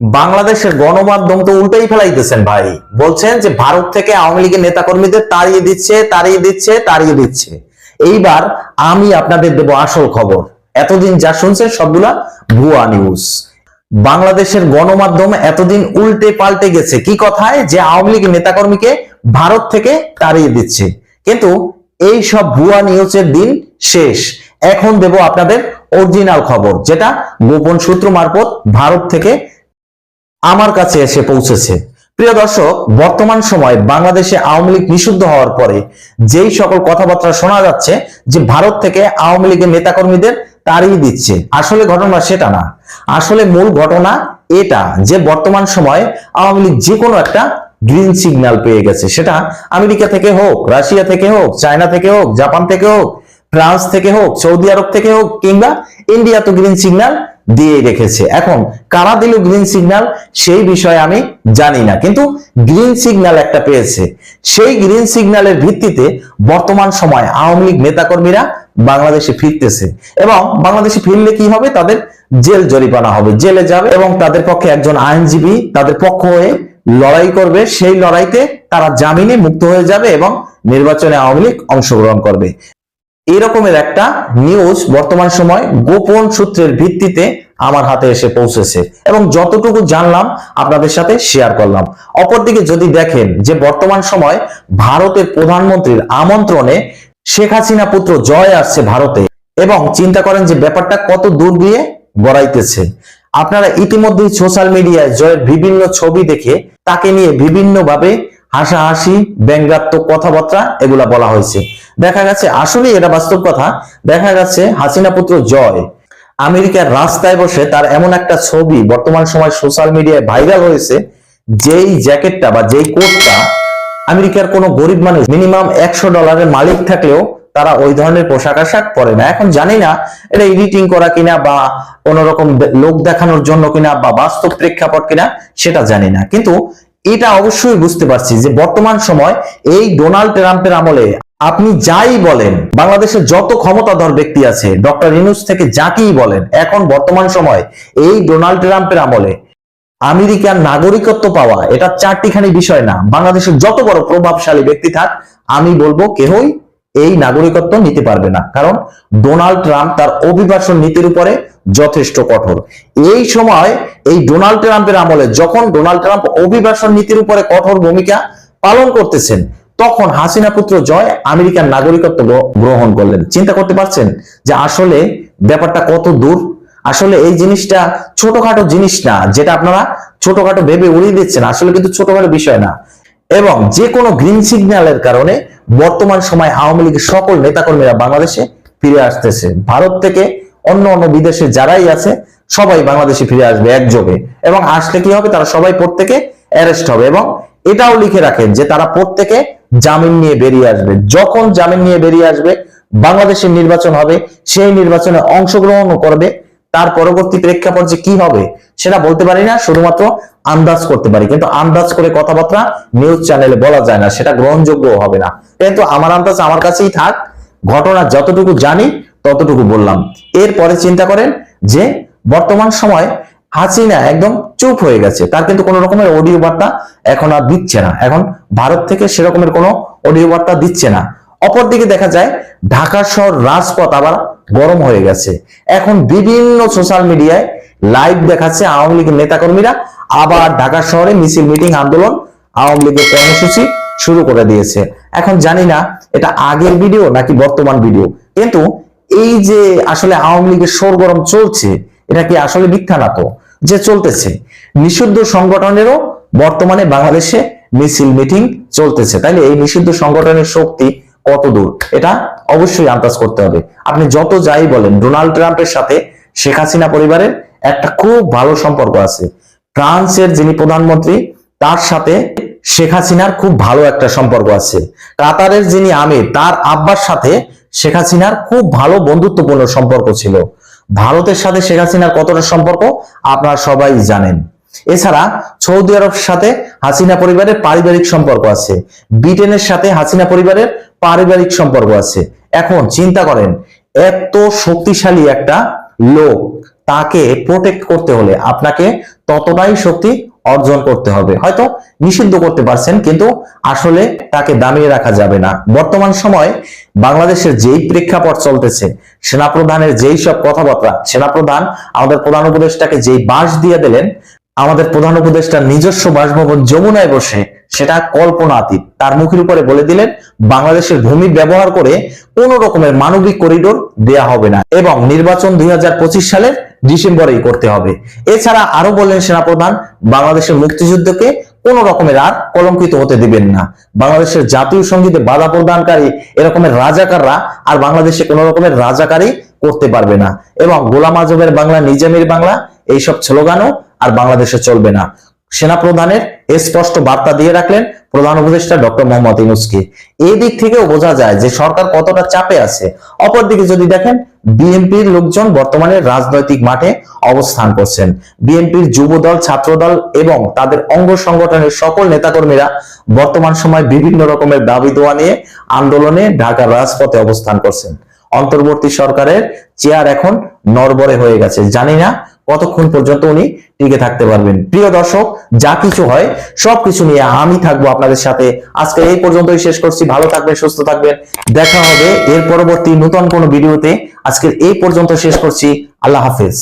বাংলাদেশের গণমাধ্যম তো উল্টাই ফেলাইতেছেন ভাই। বলছেন যে ভারত থেকে আওয়ামী লীগের নেতাকর্মীদের তাড়িয়ে দিচ্ছে তাড়িয়ে দিচ্ছে তাড়িয়ে দিচ্ছে। এইবার আমি আপনাদের দেব আসল খবর। এতদিন যা শুনছেন সবগুলা ভুয়া নিউজ বাংলাদেশের গণমাধ্যম এতদিন উল্টে পাল্টে গেছে। কি কথায়? যে আওয়ামী লীগের নেতাকর্মীকে ভারত থেকে তাড়িয়ে দিচ্ছে। কিন্তু এই সব ভুয়া নিউজের দিন শেষ। এখন দেব আপনাদের অরিজিনাল খবর, যেটা গোপন সূত্র মারফত ভারত থেকে আমার কাছে এসে পৌঁছেছে। প্রিয় দর্শক, বর্তমান সময় বাংলাদেশে আওয়ামী লীগ নিষিদ্ধ হওয়ার পরে যেই সকল কথাবার্তা শোনা যাচ্ছে যে ভারত থেকে আওয়ামী লীগের নেতাকর্মীদের তাড়িয়ে দিচ্ছে, আসলে ঘটনা সেটা না। আসলে মূল ঘটনা এটা যে বর্তমান সময় আওয়ামী লীগ যে কোনো একটা গ্রিন সিগন্যাল পেয়ে গেছে। সেটা আমেরিকা থেকে হোক, রাশিয়া থেকে হোক, চায়না থেকে হোক, জাপান থেকে হোক ফ্রান্স থেকে হোক, সৌদি আরব থেকে হোক, কিংবা ইন্ডিয়া তো গ্রিন সিগন্যাল দিয়ে রেখেছে। এখন, কারা দিল গ্রিন সিগন্যাল সেই বিষয়ে আমি জানি না। কিন্তু গ্রিন সিগন্যাল একটা পেয়েছে। সেই গ্রিন সিগন্যালের ভিত্তিতে বর্তমান সময় আওয়ামী লীগ নেতাকর্মীরা বাংলাদেশে ফিরতেছে এবং বাংলাদেশে ফিরলে কি হবে? তাদের জেল জরিমানা হবে। জেলে যাবে এবং তাদের পক্ষে একজন আইনজীবী তাদের পক্ষ হয়ে লড়াই করবে। সেই লড়াইতে তারা জামিনে মুক্ত হয়ে যাবে এবং নির্বাচনে আওয়ামী লীগ অংশগ্রহণ করবে। এরকমের একটা নিউজ বর্তমান সময় গোপন সূত্রের ভিত্তিতে আমার হাতে এসে পৌঁছেছে এবং যতটুকু জানলাম আপনাদের সাথে শেয়ার করলাম। অপরদিকে যদি দেখেন যে বর্তমান সময় ভারতের প্রধানমন্ত্রীর আমন্ত্রণে শেখ হাসিনা পুত্র জয় আসছে ভারতে এবং চিন্তা করেন যে ব্যাপারটা কত দূর দিয়ে গড়াইতেছে। আপনারা ইতিমধ্যেই সোশ্যাল মিডিয়ায় জয়ের বিভিন্ন ছবি দেখে তাকে নিয়ে বিভিন্ন ভাবে হাসাহাসি, ব্যঙ্গাত্মক কথাবার্তা এগুলা বলা হয়েছে। দেখা গেছে আসলে এটা বাস্তব কথা, দেখা গেছে হাসিনা পুত্র জয় আমেরিকার রাস্তায় বসে তার এমন একটা ছবি বর্তমান সময় সোশ্যাল মিডিয়ায় ভাইরাল হয়েছে, যেই জ্যাকেটটা বা যেই কোটটা আমেরিকার কোনো গরিব মানুষ মিনিমাম একশো ডলারের মালিক থাকলেও তারা ওই ধরনের পোশাক আশাক পরে না। এখন জানি না, এটা এডিটিং করা কিনা বা কোন রকম লোক দেখানোর জন্য কিনা বা বাস্তব প্রেক্ষাপট কিনা, সেটা জানি না। কিন্তু এটা অবশ্যই বুঝতে পারছি যে বর্তমান সময় এই ডোনাল্ড ট্রাম্পের আমলে আপনি যাই বলেন বাংলাদেশের যত ক্ষমতাধর ব্যক্তি আছে, ডক্টর ইনুস থেকে যাকেই বলেন, এখন বর্তমান সময় এই ডোনাল্ড ট্রাম্পের আমলে আমেরিকার নাগরিকত্ব পাওয়া, এটা চারটিখানি বিষয় না, বাংলাদেশের যত বড় প্রভাবশালী ব্যক্তি থাক, আমি বলব কেহই এই নাগরিকত্ব নিতে পারবে না। কারণ ডোনাল্ড ট্রাম্প তার অভিবাসন নীতির উপরে যথেষ্ট কঠোর। এই সময় এই ডোনাল্ড ট্রাম্পের আমলে যখন ডোনাল্ড ট্রাম্প অভিবাসন নীতির উপরে কঠোর ভূমিকা পালন করতেছেন, তখন হাসিনা পুত্র জয় আমেরিকার নাগরিকত্ব গ্রহণ করলেন। চিন্তা করতে পারছেন যে আসলে ব্যাপারটা কত দূর? আসলে এই জিনিসটা ছোটখাটো জিনিস না, যেটা আপনারা ছোটখাটো ভেবে উড়িয়ে দিচ্ছেন। আসলে কিন্তু ছোটখাটো বিষয় না। এবং যে কোনো গ্রিন সিগন্যালের কারণে বর্তমান সময় আওয়ামী লীগের সকল নেতাকর্মীরা বাংলাদেশে ফিরে আসতেছে। ভারত থেকে অন্য অন্য বিদেশে যারাই আছে, সবাই বাংলাদেশে ফিরে আসবে একযোগে। এবং আসলে কি হবে? তারা সবাই প্রত্যেকে অ্যারেস্ট হবে এবং এটাও লিখে রাখেন যে তারা প্রত্যেকে জামিন নিয়ে বেরিয়ে আসবে। যখন জামিন নিয়ে বেরিয়ে আসবে, বাংলাদেশের নির্বাচন হবে, সেই নির্বাচনে অংশগ্রহণও করবে। তার পরবর্তী প্রেক্ষাপট যে কি হবে, সেটা বলতে পারি না, শুধুমাত্র আন্দাজ করতে পারি। কিন্তু আন্দাজ করে কথাবার্তা নিউজ চ্যানেলে বলা যায় না, সেটা গ্রহণযোগ্য হবে না। কিন্তু আমার আন্দাজ আমার কাছেই থাক, ঘটনা যতটুকু জানি, ততটুকু বললাম। এরপরে চিন্তা করেন যে, বর্তমান সময় হাসিনা একদম চুপ হয়ে গেছে। তার কিন্তু কোনো রকমের অডিও বার্তা এখন আর দিচ্ছে না। এখন ভারত থেকে সেরকমের কোনো অডিও বার্তা দিচ্ছে না। অপরদিকে দেখা যায় ঢাকা শহর রাজপথ আবার গরম হয়ে গেছে। এখন বিভিন্ন সোশ্যাল মিডিয়ায় লাইভ দেখাচ্ছে আওয়ামী লীগের নেতাকর্মীরা। আবার ঢাকা শহরে মিছিল মিটিং আন্দোলন আওয়ামী লীগের কর্মসূচি শুরু করে দিয়েছে। এখন জানি না, এটা আগের ভিডিও নাকি বর্তমান ভিডিও কিন্তু এই যে আসলে আওয়ামী লীগের সরগরম চলছে, এটা কি আসলে মিথ্যা না যে চলতেছে, নিষিদ্ধ সংগঠনেরও বর্তমানে বাংলাদেশে মিছিল মিটিং চলতেছে। তাইলে এই নিষিদ্ধ সংগঠনের শক্তি কত দূর? এটা অবশ্যই আন্দাজ করতে হবে। আপনি যত যাই বলেন, ডোনাল্ড ট্রাম্পের সাথে শেখ হাসিনা পরিবারের একটা খুব ভালো সম্পর্ক আছে। ফ্রান্সের যিনি প্রধানমন্ত্রী, তার সাথে শেখ হাসিনার খুব ভালো একটা সম্পর্ক আছে। কাতারের যিনি আমির, তার আব্বার সাথে শেখ হাসিনার খুব ভালো বন্ধুত্বপূর্ণ সম্পর্ক ছিল। ভারতের সাথে শেখ হাসিনার কতটা সম্পর্ক, আপনারা সবাই জানেন। এছাড়া সৌদি আরবের সাথে হাসিনা পরিবারের পারিবারিক সম্পর্ক আছে। ব্রিটেনের সাথে হাসিনা পরিবারের পারিবারিক সম্পর্ক আছে। এখন চিন্তা করেন, এত শক্তিশালী একটা লোক, তাকে প্রোটেক্ট করতে হলে আপনাকে ততটাই শক্তি অর্জন করতে হবে। হয়তো নিষিদ্ধ করতে পারছেন, কিন্তু আসলে তাকে দামিয়ে রাখা যাবে না। বর্তমান সময় বাংলাদেশের যেই প্রেক্ষাপট চলতেছে, সেনাপ্রধানের যেই সব কথাবার্তা, সেনাপ্রধান আমাদের প্রধান উপদেষ্টাকে যেই বাস দিয়ে দিলেন, আমাদের প্রধান উপদেষ্টার নিজস্ব বাসভবন যমুনায় বসে সেটা কল্পনাতীত। তার মুখের উপরে বলে দিলেন, বাংলাদেশের ভূমি ব্যবহার করে কোন রকমের মানবিক করিডোর দেয়া হবে না এবং নির্বাচন দুই হাজার পঁচিশ সালের ডিসেম্বরেই করতে হবে। এছাড়া আরও বললেন সেনাপ্রধান, বাংলাদেশের মুক্তিযুদ্ধকে কোন রকমের আর কলঙ্কিত হতে দিবেন না। বাংলাদেশের জাতীয় সঙ্গীতে বাধা প্রদানকারী এরকমের রাজাকাররা আর বাংলাদেশে কোন রকমের রাজাকারী করতে পারবে না। এবং গোলাম আজমের বাংলা, নিজামের বাংলা, এইসব স্লোগানও আর বাংলাদেশে চলবে না। সেনাপ্রধানের স্পষ্ট বার্তা দিয়ে রাখলেন প্রধান উপদেষ্টা ডক্টর মোহাম্মদ ইউনুসকে। এই দিক থেকেও বোঝা যায় যে সরকার কতটা চাপে আছে। অপরদিকে যদি দেখেন, বিএনপির লোকজন বর্তমানে রাজনৈতিক মাঠে অবস্থান করছেন। বিএনপির যুবদল, ছাত্রদল এবং তাদের অঙ্গ সংগঠনের সকল নেতাকর্মীরা বর্তমান সময় বিভিন্ন রকমের দাবি দোয়া নিয়ে আন্দোলনে ঢাকার রাজপথে অবস্থান করছেন। অন্তর্বর্তী সরকারের চেয়ার এখন নরবরে হয়ে গেছে। জানি না কতক্ষণ পর্যন্ত উনি টিকে থাকতে পারবেন। প্রিয় দর্শক, যা কিছু হয়, সবকিছু নিয়ে আমি থাকব আপনাদের সাথে। আজকে এই পর্যন্তই শেষ করছি। ভালো থাকবেন, সুস্থ থাকবেন। দেখা হবে এর পরবর্তী নতুন কোনো ভিডিওতে। আজকের এই পর্যন্ত শেষ করছি। আল্লাহ হাফেজ।